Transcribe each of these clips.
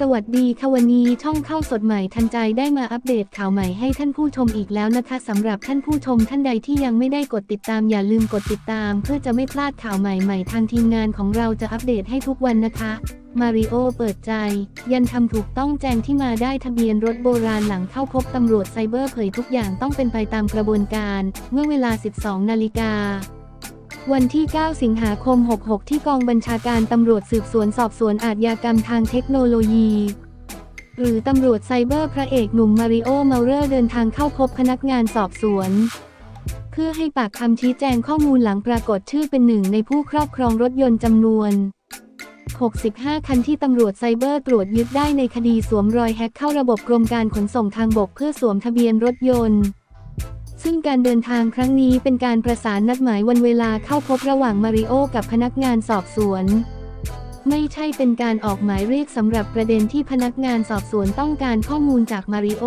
สวัสดีค่ะวันนี้ช่องเข้าสดใหม่ทันใจได้มาอัปเดตข่าวใหม่ให้ท่านผู้ชมอีกแล้วนะคะสำหรับท่านผู้ชมท่านใดที่ยังไม่ได้กดติดตามอย่าลืมกดติดตาม เพื่อจะไม่พลาดข่าวใหม่ๆทางทีมงานของเราจะอัปเดตให้ทุกวันนะคะมาริโอเปิดใจ ยันทำถูกต้องแจงที่มาได้ทะเบียนรถโบราณหลังเข้าพบตำรวจไซเบอร์เผยทุกอย่างต้องเป็นไปตามกระบวนการ เมื่อเวลา 12 นาฬิกา วันที่ 9 สิงหาคม 66 ที่กองบัญชาการตำรวจสืบสวนสอบสวนอาชญากรรมทางเทคโนโลยี หรือตำรวจไซเบอร์พระเอกหนุ่มมาริโอเมาเลอร์เดินทางเข้าพบพนักงานสอบสวน เพื่อให้ปากคำชี้แจงข้อมูลหลังปรากฏชื่อเป็นหนึ่งในผู้ครอบครองรถยนต์จำนวน 65 คันที่ตำรวจไซเบอร์ตรวจยึดได้ในคดีสวมรอยแฮ็กเข้าระบบกรมการขนส่งทางบกเพื่อสวมทะเบียนรถยนต์ ซึ่งการเดินทางครั้งนี้เป็นการประสานนัดหมายวันเวลาเข้าพบระหว่างมาริโอกับพนักงานสอบสวน ไม่ใช่เป็นการออกหมายเรียกสำหรับประเด็นที่พนักงานสอบสวนต้องการข้อมูลจากมาริโอ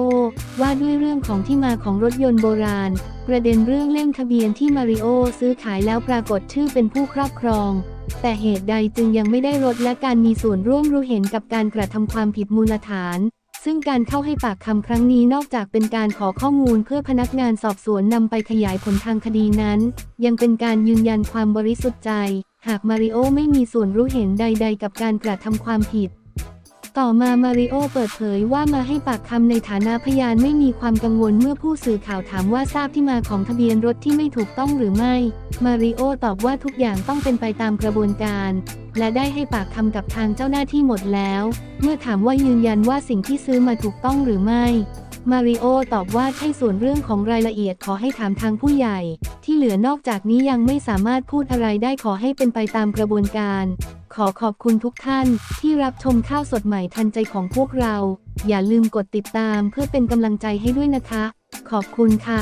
ว่าด้วยเรื่องของที่มาของรถยนต์โบราณ ประเด็นเรื่องเล่มทะเบียนที่มาริโอซื้อขายแล้วปรากฏชื่อเป็นผู้ครอบครองแต่เหตุใดจึงยังไม่ได้รถและการมีส่วนร่วมรู้เห็นกับการกระทำความผิดมูลฐาน ซึ่งการเข้าให้ปากคำครั้งนี้นอกจากเป็นการขอข้อมูลเพื่อพนักงานสอบสวนนำไปขยายผลทางคดีนั้น ยังเป็นการยืนยันความบริสุทธิ์ใจ หากมาริโอไม่มีส่วนรู้เห็นใด ๆ กับการกระทำความผิด ต่อมามาริโอเปิดเผยว่ามาให้ปากคำในฐานะพยานไม่มีความกังวลเมื่อผู้สื่อข่าวถามว่าทราบที่มาของทะเบียนรถที่ไม่ถูกต้องหรือไม่ มาริโอตอบว่าทุกอย่างต้องเป็นไปตามกระบวนการ และได้ให้ปากคำกับทางเจ้าหน้าที่หมดแล้ว เมื่อถามว่ายืนยันว่าสิ่งที่ซื้อมาถูกต้องหรือไม่ มาริโอตอบว่าใช่ส่วนเรื่องของรายละเอียดขอให้ถามทางผู้ใหญ่ ที่เหลือนอกจากนี้ยังไม่สามารถพูดอะไรได้ขอให้เป็นไปตามกระบวนการ ขอขอบคุณทุกท่านที่รับชมข่าวสดใหม่ทันใจของพวกเรา อย่าลืมกดติดตามเพื่อเป็นกำลังใจให้ด้วยนะคะ ขอบคุณค่ะ